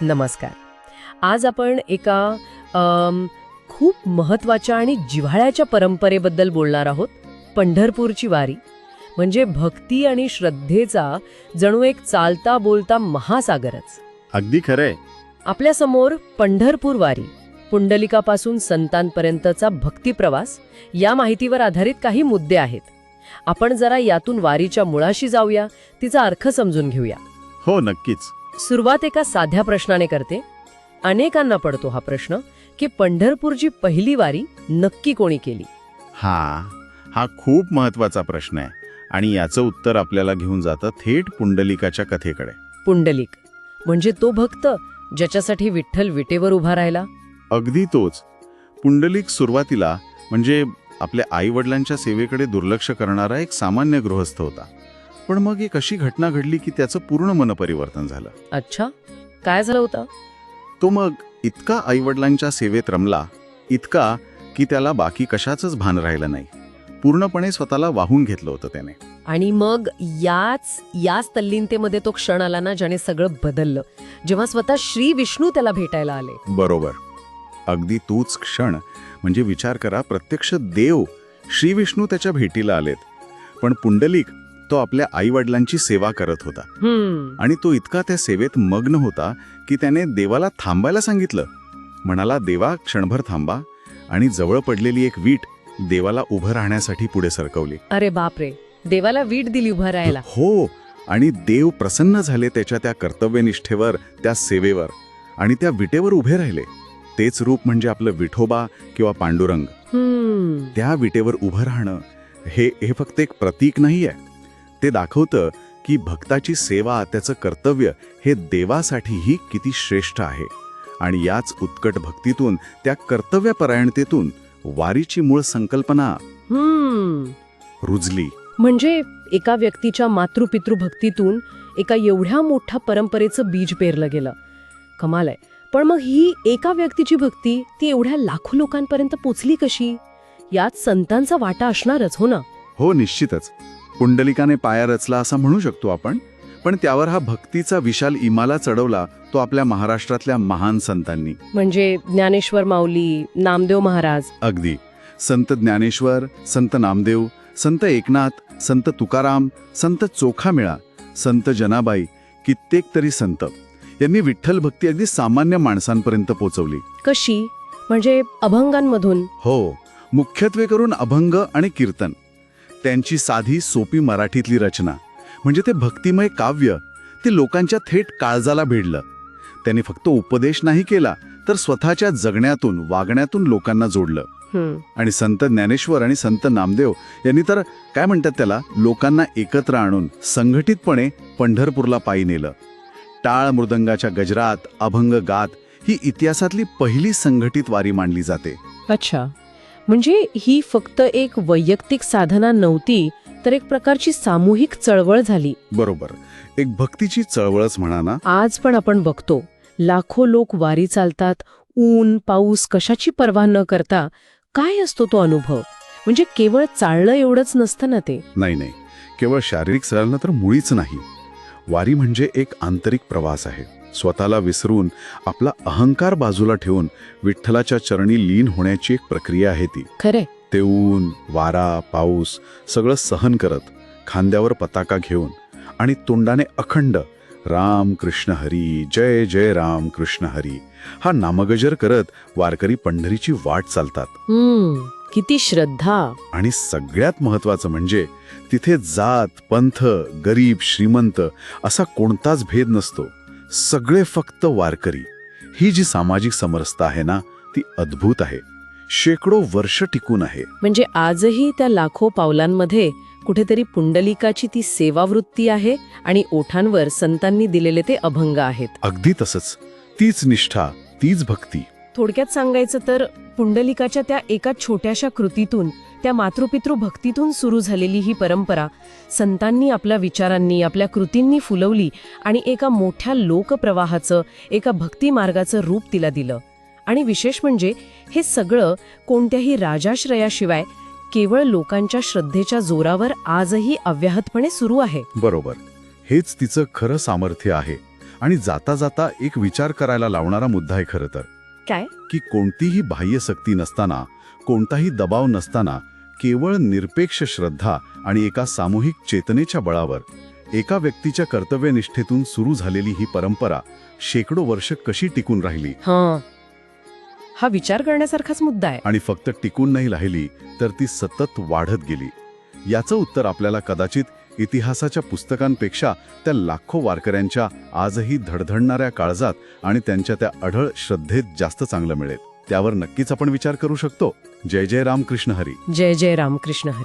नमस्कार. आज आपण एका खूप महत्त्वाच्या आणि जिव्हाळ्याच्या परंपरेबद्दल बोलणार आहोत पंढरपूरची वारी. म्हणजे भक्ती आणि श्रद्धेचा जणू एक चालता बोलता महासागरच. अगदी खरंय. आपल्यासमोर पंढरपूर वारी पुंडलिकापासून संतांपर्यंतचा भक्तिप्रवास या माहितीवर आधारित काही मुद्दे आहेत. आपण जरा यातून वारीच्या मुळाशी जाऊया तिचा अर्थ समजून घेऊया. हो नक्कीच. सुरुवात एका साध्या प्रश्नाने करते. अनेकांना पडतो हा प्रश्न की पंढरपूरची पहिली वारी नक्की कोणी केली? हा हा खूप महत्त्वाचा प्रश्न आहे आणि याचं उत्तर आपल्याला घेऊन जातं थेट पुंडलिकाच्या कथेकडे. पुंडलिक म्हणजे तो भक्त ज्याच्यासाठी विठ्ठल विटेवर उभा राहिला? अगदी तोच. पुंडलिक सुरुवातीला म्हणजे आपल्या आई वडिलांच्या सेवेकडे दुर्लक्ष करणारा एक सामान्य गृहस्थ होता. पण मग एक अशी घटना घडली की त्याचं पूर्ण मनपरिवर्तन झालं. अच्छा. काय झालं होतं? तो मग इतका आईवडिलांच्या सेवेत रमला इतका की त्याला बाकी कशाचंच भान राहिलं नाही. पूर्णपणे स्वतःला वाहून घेतलं होतं त्याने. आणि मग याच याच तल्लीनतेमध्ये तो क्षण आला ना ज्याने सगळं बदललं. जेव्हा स्वतः श्री विष्णू त्याला भेटायला आले. बरोबर. अगदी तोच क्षण. म्हणजे विचार करा प्रत्यक्ष देव श्री विष्णू त्याच्या भेटीला आलेत. पण पुंडलिक तो आपल्या आई वडिलांची सेवा करत होता. आणि तो इतका त्या सेवेत मग्न होता की त्याने देवाला थांबायला सांगितलं. म्हणाला देवा क्षणभर थांबा आणि जवळ पडलेली एक वीट देवाला उभं राहण्यासाठी पुढे सरकवली. अरे बापरे. देवाला वीट दिली उभा राहायला. हो आणि देव प्रसन्न झाले त्याच्या त्या कर्तव्यनिष्ठेवर त्या सेवेवर. आणि त्या विटेवर उभे राहिले. तेच रूप म्हणजे आपलं विठोबा किंवा पांडुरंग. त्या विटेवर उभं राहणं हे हे फक्त एक प्रतीक नाही आहे ते दाखवतं की भक्ताची सेवा त्याचं कर्तव्य हे देवासाठीही किती श्रेष्ठ आहे. आणि याच उत्कट भक्तीतून त्या कर्तव्यपरायणतेतून वारीची मूळ संकल्पना हम्म. रुजली. म्हणजे एका व्यक्तीच्या मातृपितृ भक्तीतून एका एवढ्या मोठ्या परंपरेचं बीज पेरलं गेलं. कमाल आहे. पण मग ही एका व्यक्तीची भक्ती ती एवढ्या लाखो लोकांपर्यंत पोचली कशी? यात संतांचा वाटा असणारच हो ना? हो निश्चितच. पुंडलिकाने पाया रचला असा म्हणू शकतो आपण पण त्यावर हा भक्तीचा विशाल इमाला चढवला तो आपल्या महाराष्ट्रातल्या महान संतांनी. म्हणजे ज्ञानेश्वर माऊली नामदेव महाराज. अगदी. संत ज्ञानेश्वर संत नामदेव संत एकनाथ संत तुकाराम संत चोखामेळा संत जनाबाई कित्येक तरी संत. यांनी विठ्ठल भक्ती अगदी सामान्य माणसांपर्यंत पोचवली. कशी? म्हणजे अभंगांमधून? हो. मुख्यत्वे करून अभंग आणि कीर्तन. त्यांची साधी सोपी मराठीतली रचना. म्हणजे ते भक्तिमय काव्य ते लोकांच्या थेट काळजाला भिडलं. त्यांनी फक्त उपदेश नाही केला तर स्वतःच्या जगण्यातून वागण्यातून लोकांना जोडलं. आणि संत ज्ञानेश्वर आणि संत नामदेव यांनी तर काय म्हणतात त्याला लोकांना एकत्र आणून संघटितपणे पंढरपूरला पायी नेलं. टाळ मृदंगाच्या गजरात अभंग गात ही इतिहासातली पहिली संघटित वारी मानली जाते. अच्छा. म्हणजे ही फक्त एक वैयक्तिक साधना नव्हती तर एक प्रकारची सामूहिक चळवळ झाली. बरोबर. एक भक्तीची चळवळच म्हणा ना. आज पण आपण बघतो लाखो लोक वारी चालतात ऊन पाऊस कशाची पर्वा न करता काय असतो तो अनुभव? म्हणजे केवळ चालणं एवढंच नसतं ना ते. नाही नाही. केवळ शारीरिक चालणं तर मुळीच नाही. वारी म्हणजे एक आंतरिक प्रवास आहे. स्वतःला विसरून आपला अहंकार बाजूला ठेवून विठ्ठलाच्या चरणी लीन होण्याची एक प्रक्रिया आहे ती. खरे ते ऊन वारा पाऊस सगळं सहन करत खांद्यावर पताका घेऊन आणि तोंडाने अखंड राम कृष्ण हरी जय जय राम कृष्ण हरी हा नामगजर करत वारकरी पंढरीची वाट चालतात. किती श्रद्धा. आणि सगळ्यात महत्वाचं म्हणजे तिथे जात पंथ गरीब श्रीमंत असा कोणताच भेद नसतो. सगळे फक्त वारकरी. ही जी सामाजिक समरसता आहे ना ती अद्भुत आहे. शेकडो वर्ष टिकून आहे. म्हणजे आजही त्या लाखो पावलांमध्ये कुठेतरी पुंडलिकाची ती सेवावृत्ती आहे आणि ओठांवर संतांनी दिलेले ते अभंग आहेत. अगदी तसंच. तीच निष्ठा तीच भक्ती. थोडक्यात सांगायचं तर पुंडलिकाच्या त्या एका छोट्याशा कृतीतून त्या मातृपितृ भक्तीतून सुरू झालेली ही परंपरा संतांनी आपल्या विचारांनी आपल्या कृतींनी फुलवली आणि एका मोठ्या लोकप्रवाहाचं एका भक्ती मार्गाचं रूप तिला दिलं. आणि विशेष म्हणजे हे सगळं कोणत्याही राजाश्रयाशिवाय केवळ लोकांच्या श्रद्धेच्या जोरावर आजही अव्याहतपणे सुरू आहे. बरोबर. हेच तिचं खरं सामर्थ्य आहे आणि जाता जाता एक विचार करायला लावणारा मुद्दा आहे खरं तर. काय? की कोणतीही बाह्य सक्ती नसताना कोणताही दबाव नसताना केवळ निरपेक्ष श्रद्धा आणि एका सामूहिक चेतनेच्या बळावर एका व्यक्तीच्या कर्तव्यनिष्ठेतून सुरू झालेली ही परंपरा शेकडो वर्ष कशी टिकून राहिली? हां. हा विचार करण्यासारखाच मुद्दा आहे. आणि फक्त टिकून नाही राहिली तर ती सतत वाढत गेली. याचं उत्तर आपल्याला कदाचित इतिहासाच्या पुस्तकांपेक्षा त्या लाखो वारकऱ्यांच्या आजही धडधडणाऱ्या काळजात आणि त्यांच्या त्या अढळ श्रद्धेत जास्त चांगलं मिळेल. त्यावर नक्कीच आपण विचार करू शकतो. जय जय रामकृष्ण हरी. जय जय रामकृष्ण हरी.